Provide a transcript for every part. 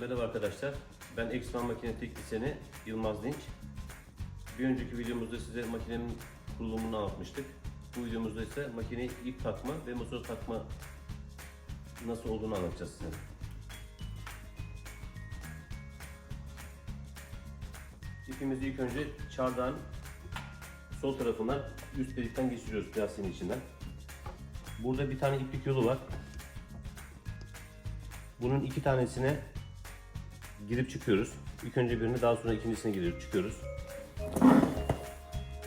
Merhaba arkadaşlar. Ben Eksman Makine Teknisyeni Yılmaz Dinç. Bir önceki videomuzda size makinenin kurulumunu anlatmıştık. Bu videomuzda ise makineye ip takma ve motor takma nasıl olduğunu anlatacağız size. İpimizi ilk önce çardağın sol tarafından üst delikten geçiriyoruz plastiğin içinden. Burada bir tane iplik yolu var. Bunun iki tanesine girip çıkıyoruz. İlk önce birini daha sonra ikincisine girip çıkıyoruz.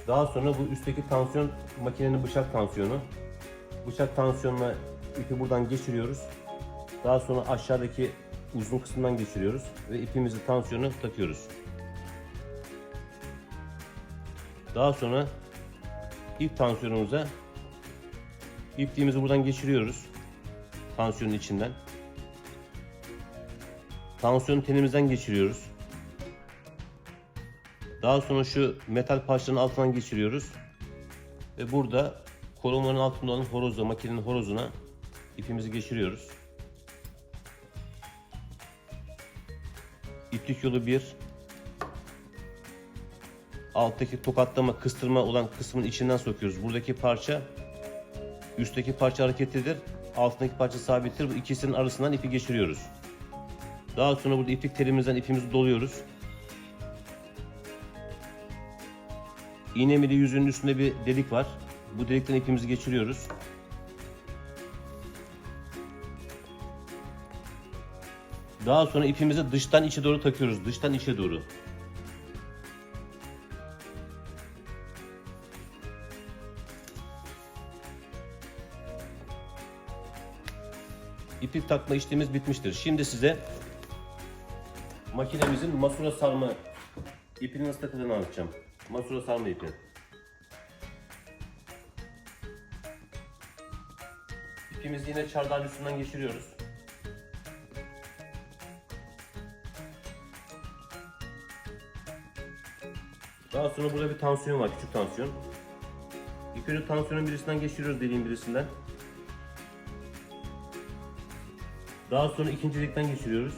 Daha sonra bu üstteki tansiyon makinenin bıçak tansiyonu. Bıçak tansiyonuna ipi buradan geçiriyoruz. Daha sonra aşağıdaki uzun kısımdan geçiriyoruz ve ipimizi tansiyonu takıyoruz. Daha sonra ip tansiyonumuza ipliğimizi buradan geçiriyoruz. Tansiyonun içinden. Tansiyon tenimizden geçiriyoruz. Daha sonra şu metal parçanın altından geçiriyoruz. Ve burada korumanın altında olan horoza, makinenin horozuna ipimizi geçiriyoruz. İplik yolu 1. Alttaki tokatlama, kıstırma olan kısmın içinden sokuyoruz. Buradaki parça üstteki parça hareketlidir. Altındaki parça sabittir. Bu ikisinin arasından ipi geçiriyoruz. Daha sonra burada iplik telimizden ipimizi doluyoruz. İğnemeli yüzünün üstünde bir delik var. Bu delikten ipimizi geçiriyoruz. Daha sonra ipimizi dıştan içe doğru takıyoruz. Dıştan içe doğru. İplik takma işlemimiz bitmiştir. Şimdi size makinemizin masura sarma ipini nasıl takıldığını anlatacağım. Masura sarma ipi. İpimizi yine çardağın üstünden geçiriyoruz. Daha sonra burada bir tansiyon var, küçük tansiyon. İlk tansiyonun birisinden geçiriyoruz dediğim birisinden. Daha sonra ikinci delikten geçiriyoruz.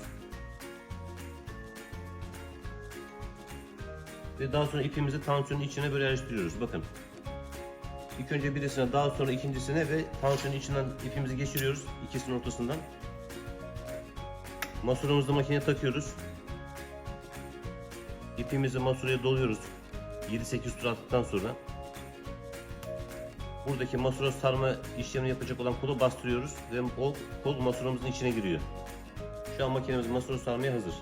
Ve daha sonra ipimizi tansiyonun içine böyle yerleştiriyoruz. Bakın. İlk önce birisine daha sonra ikincisine ve tansiyonun içinden ipimizi geçiriyoruz. ikisinin ortasından. Masuramızı makineye takıyoruz. İpimizi masuraya doluyoruz. 7-8 tur attıktan sonra. Buradaki masura sarma işlemini yapacak olan kolu bastırıyoruz ve o kol masuramızın içine giriyor. Şu an makinemiz masura sarmaya hazır.